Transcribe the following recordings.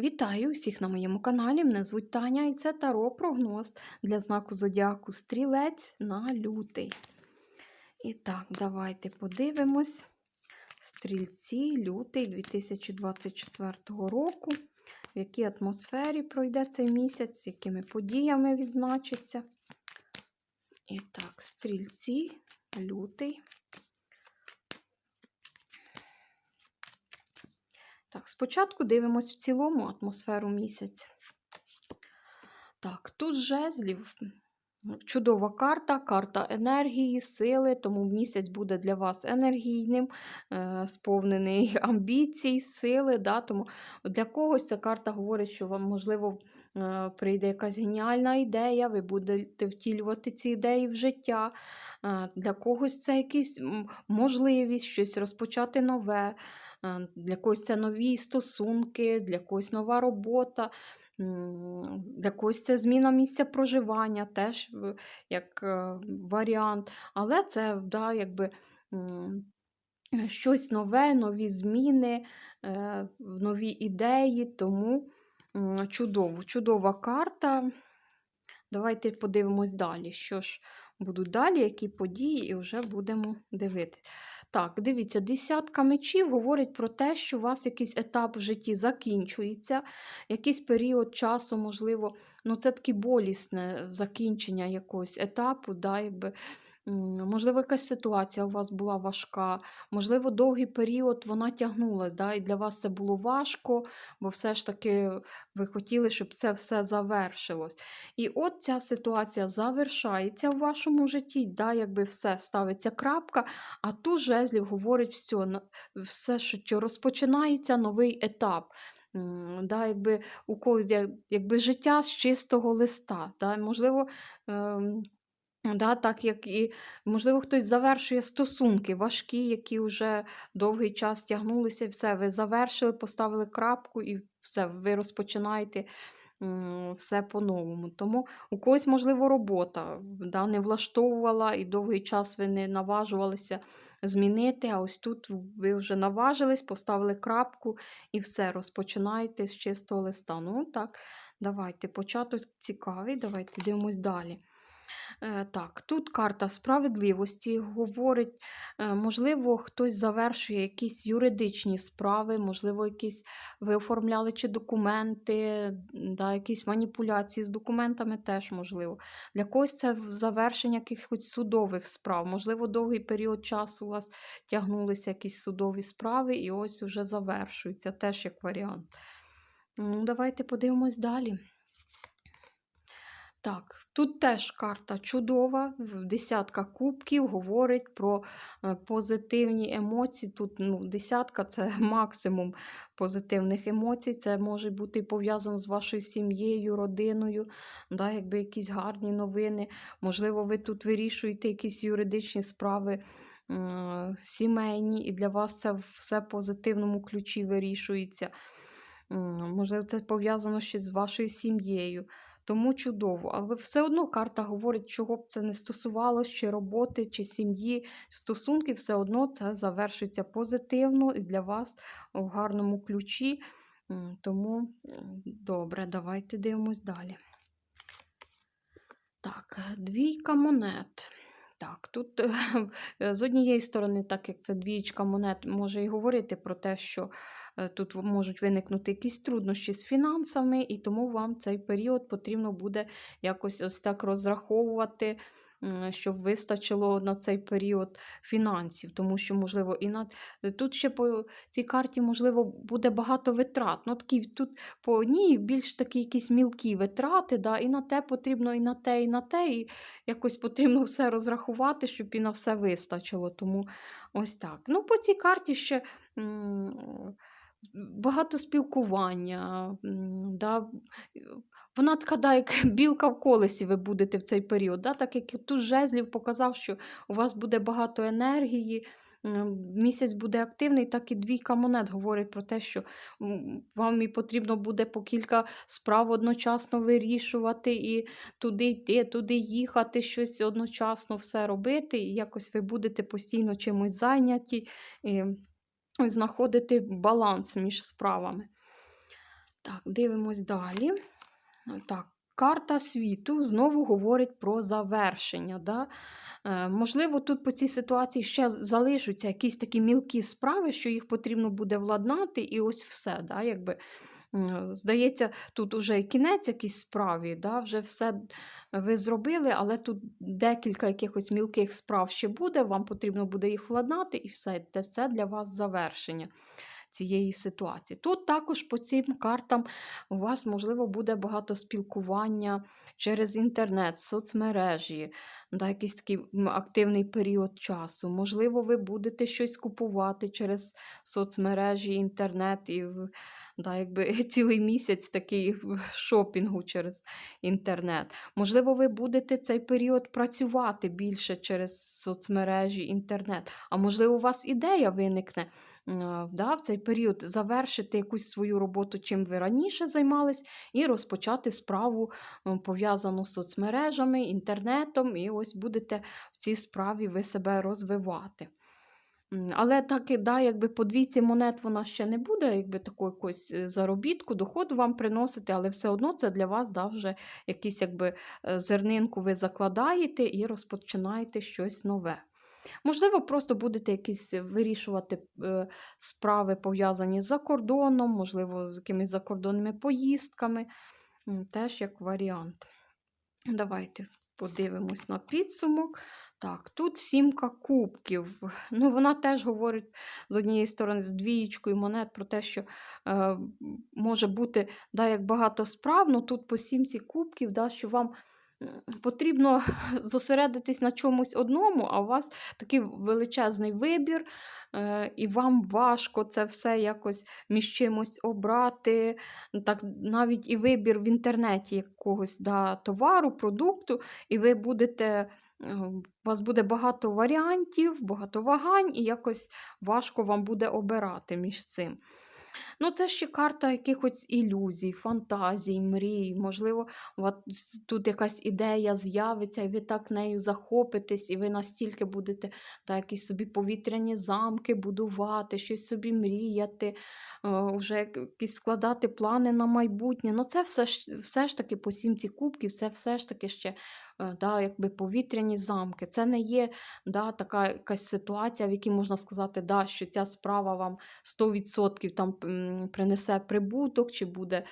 Вітаю всіх на моєму каналі. Мене звуть Таня і це Таро прогноз для знаку Зодіаку Стрілець на лютий. І так, давайте подивимось. Стрільці, лютий 2024 року. В якій атмосфері пройде цей місяць, якими подіями відзначиться. І так, стрільці, лютий. Так, спочатку дивимось в цілому атмосферу місяця. Так, тут жезлів. Чудова карта, карта енергії, сили, тому місяць буде для вас енергійним, е, сповнений амбіцій, сили. Да? Тому для когось ця карта говорить, що вам, можливо, е, прийде якась геніальна ідея, ви будете втілювати ці ідеї в життя. Е, для когось це якась можливість щось розпочати нове. Для когось це нові стосунки, для когось нова робота, для когось це зміна місця проживання, теж як е, варіант. Але це да, якби щось нове, нові зміни, е, нові ідеї, тому чудово, чудова карта. Давайте подивимось далі, що ж будуть далі, які події, і вже будемо дивитися. Так, дивіться, десятка мечів говорить про те, що у вас якийсь етап в житті закінчується, якийсь період часу, можливо, ну це таке болісне закінчення якогось етапу, да, якби Можливо, якась ситуація у вас була важка, можливо, довгий період вона тягнулася, да, і для вас це було важко, бо все ж таки ви хотіли, щоб це все завершилось. І от ця ситуація завершається в вашому житті, да, якби все ставиться крапка, а тут жезлів говорить все, все, що розпочинається новий етап. Да, якби у когось якби життя з чистого листа. Да, Можливо, ем, Да, так як і, можливо, хтось завершує стосунки важкі, які вже довгий час тягнулися, і все, ви завершили, поставили крапку, і все, ви розпочинаєте все по-новому. Тому у когось, можливо, робота да, не влаштовувала, і довгий час ви не наважувалися змінити. А ось тут ви вже наважились, поставили крапку і все, розпочинаєте з чистого листа. Ну, так, давайте початок цікавий, давайте дивимось далі. Е, так, тут карта справедливості говорить, е, можливо, хтось завершує якісь юридичні справи, можливо, якісь ви оформляли чи документи, да, якісь маніпуляції з документами теж можливо. Для когось це завершення якихось судових справ. Можливо, довгий період часу у вас тягнулися якісь судові справи, і ось вже завершуються, теж як варіант. Ну, Давайте подивимось далі. Так, тут теж карта чудова, десятка кубків говорить про е, позитивні емоції. Тут ну, десятка це максимум позитивних емоцій. Це може бути пов'язано з вашою сім'єю, родиною, да, якби якісь гарні новини. Можливо, ви тут вирішуєте якісь юридичні справи. Сімейні, і для вас це все в позитивному ключі вирішується. Можливо, це пов'язано ще з вашою сім'єю. Тому чудово. Але все одно карта говорить, чого б це не стосувалося, чи роботи, чи сім'ї, стосунки, все одно це завершиться позитивно і для вас в гарному ключі. Тому добре, давайте дивимось далі. Так, двійка монет. Так, тут з однієї сторони, так як це двічка монет, може і говорити про те, що Е, тут можуть виникнути якісь труднощі з фінансами, і тому вам цей період потрібно буде якось ось так розраховувати. Щоб вистачило на цей період фінансів, тому що, можливо, і на тут ще по цій карті, можливо, буде багато витрат. Ну, такі, Тут по одній більш такі якісь мілкі витрати, да, і на те потрібно, і на те, і на те, і якось потрібно все розрахувати, щоб і на все вистачило. Тому ось так. Ну, По цій карті ще багато спілкування. Да. Вона така, да, як білка в колесі ви будете в цей період. Да, Так як тут жезлів показав, що у вас буде багато енергії, місяць буде активний, так і двійка монет говорить про те, що вам і потрібно буде по кілька справ одночасно вирішувати, і туди йти, туди їхати, щось одночасно все робити, і якось ви будете постійно чимось зайняті знаходити баланс між справами. Так, дивимось далі. Так, карта світу знову говорить про завершення. Да? Е, можливо, тут по цій ситуації ще залишаться якісь такі мілкі справи, що їх потрібно буде владнати, і ось все. Да? Якби, здається, тут вже і кінець якійсь справі, да? вже все ви зробили, але тут декілька якихось мілких справ ще буде, вам потрібно буде їх владнати, і все. Це для вас завершення цієї ситуації. Тут також по цим картам у вас, можливо, буде багато спілкування через інтернет, соцмережі, да, якийсь такий активний період часу. Можливо, ви будете щось купувати через соцмережі, інтернет і да, якби цілий місяць такий шопінгу через інтернет. Можливо, ви будете цей період працювати більше через соцмережі, інтернет. А можливо, у вас ідея виникне да, в цей період завершити якусь свою роботу, чим ви раніше займались, і розпочати справу пов'язану з соцмережами, інтернетом, і ось будете в цій справі ви себе розвивати. Але так і да, якби по двійці монет вона ще не буде, якби такого якогось е, заробітку, доходу вам приносити, але все одно це для вас да, вже якийсь якби е, зернинку ви закладаєте і розпочинаєте щось нове. Можливо, просто будете якісь вирішувати е, справи пов'язані з кордоном, можливо, з якимись закордонними поїздками. Теж як варіант. Давайте подивимось на підсумок. Так, тут сімка кубків. Ну, вона теж говорить з однієї сторони з двієчкою монет про те, що е, може бути да, як багато справ, ну тут по сімці кубків, да, що вам потрібно зосередитись на чомусь одному, а у вас такий величезний вибір, е, і вам важко це все якось між чимось обрати. Так, навіть і вибір в інтернеті якогось да, товару, продукту, і ви будете, е, у вас буде багато варіантів, багато вагань, і якось важко вам буде обирати між цим. Ну, це ще карта якихось ілюзій, фантазій, мрій. Можливо, вас тут якась ідея з'явиться, і ви так нею захопитесь, і ви настільки будете та, якісь собі повітряні замки будувати, щось собі мріяти, е, вже якісь складати плани на майбутнє. Ну, це все все ж таки по сімці кубків, це все ж таки ще е, да, якби повітряні замки. Це не є да, така якась ситуація, в якій можна сказати, да, що ця справа вам 100% там принесе прибуток, чи буде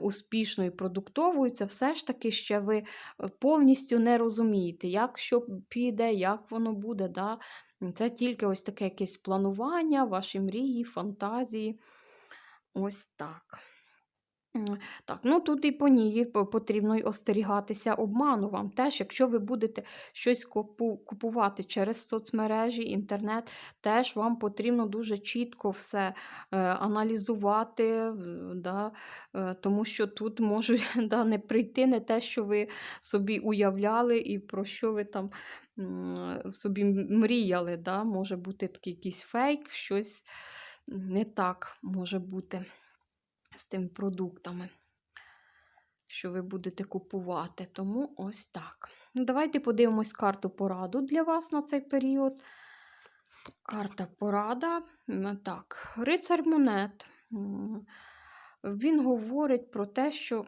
успішно і продуктовою, це все ж таки ще ви е, повністю не розумієте, як що піде, як воно буде. Да? Це тільки ось таке якесь планування, ваші мрії, фантазії. Ось так. Так, ну тут і по ній потрібно й остерігатися обману вам теж, якщо ви будете щось купу- купувати через соцмережі, інтернет, теж вам потрібно дуже чітко все е, аналізувати, да, е, тому що тут можуть да, не прийти не те, що ви собі уявляли, і про що ви там собі мріяли. Да? Може бути такий якийсь фейк, щось не так може бути з тими продуктами, що ви будете купувати. Тому ось так. Ну, Давайте подивимось карту пораду для вас на цей період. Карта порада. Так, рицар монет. Він говорить про те, що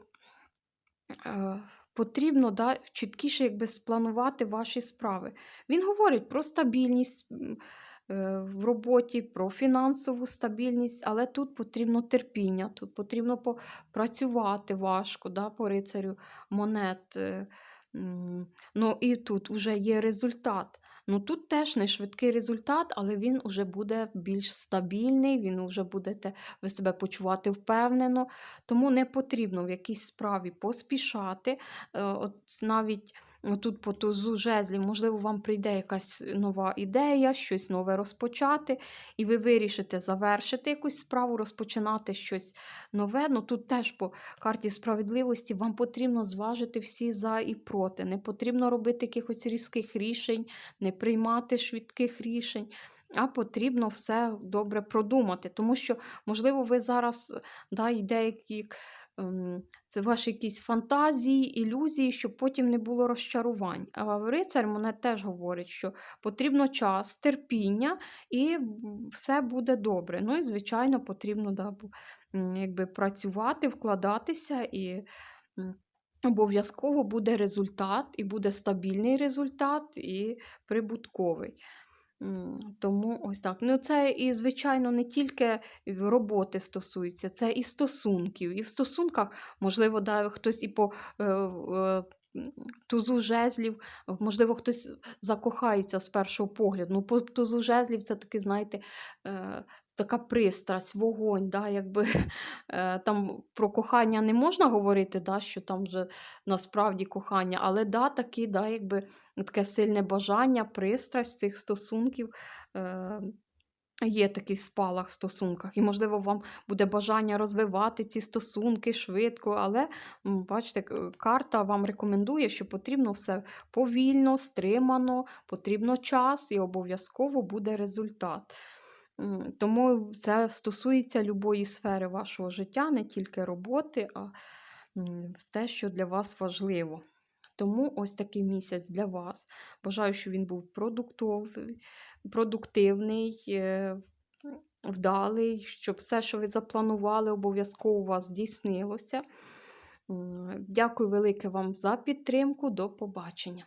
е, потрібно да, чіткіше якби, спланувати ваші справи. Він говорить про стабільність в роботі, про фінансову стабільність, але тут потрібно терпіння, тут потрібно попрацювати важко да, по рицарю монет. е, Ну і тут вже є результат. Ну тут теж не швидкий результат, але він вже буде більш стабільний, він вже будете ви себе почувати впевнено. Тому не потрібно в якійсь справі поспішати. Е, От навіть тут по тузу жезлів, можливо, вам прийде якась нова ідея, щось нове розпочати, і ви вирішите завершити якусь справу, розпочинати щось нове. Ну тут теж по карті справедливості вам потрібно зважити всі за і проти. Не потрібно робити якихось різких рішень, не приймати швидких рішень. А потрібно все добре продумати, тому що, можливо, ви зараз да, і деякі ем, це ваші якісь фантазії, ілюзії, щоб потім не було розчарувань. А рицар мене теж говорить, що потрібно час, терпіння, і все буде добре. Ну і, звичайно, потрібно да, якби працювати, вкладатися і обов'язково буде результат, і буде стабільний результат, і прибутковий. Тому ось так. Ну, це і, звичайно, не тільки роботи стосується, це і стосунків. І в стосунках, можливо, да, хтось і по е, е, тузу жезлів, можливо, хтось закохається з першого погляду. Ну, по тузу жезлів це такий, знаєте, е, така пристрасть, вогонь. Да, якби, е, там про кохання не можна говорити, да, що там вже насправді кохання, але да, такі, да, якби, таке сильне бажання, пристрасть цих стосунків. Е, Є такий спалах в стосунках, і, можливо, вам буде бажання розвивати ці стосунки швидко, але бачите, карта вам рекомендує, що потрібно все повільно, стримано, потрібно час і обов'язково буде результат. Тому це стосується любої сфери вашого життя, не тільки роботи, а те, що для вас важливо. Тому ось такий місяць для вас. Бажаю, щоб він був продуктивний, е, вдалий, щоб все, що ви запланували, обов'язково у вас здійснилося. Дякую велике вам за підтримку. До побачення.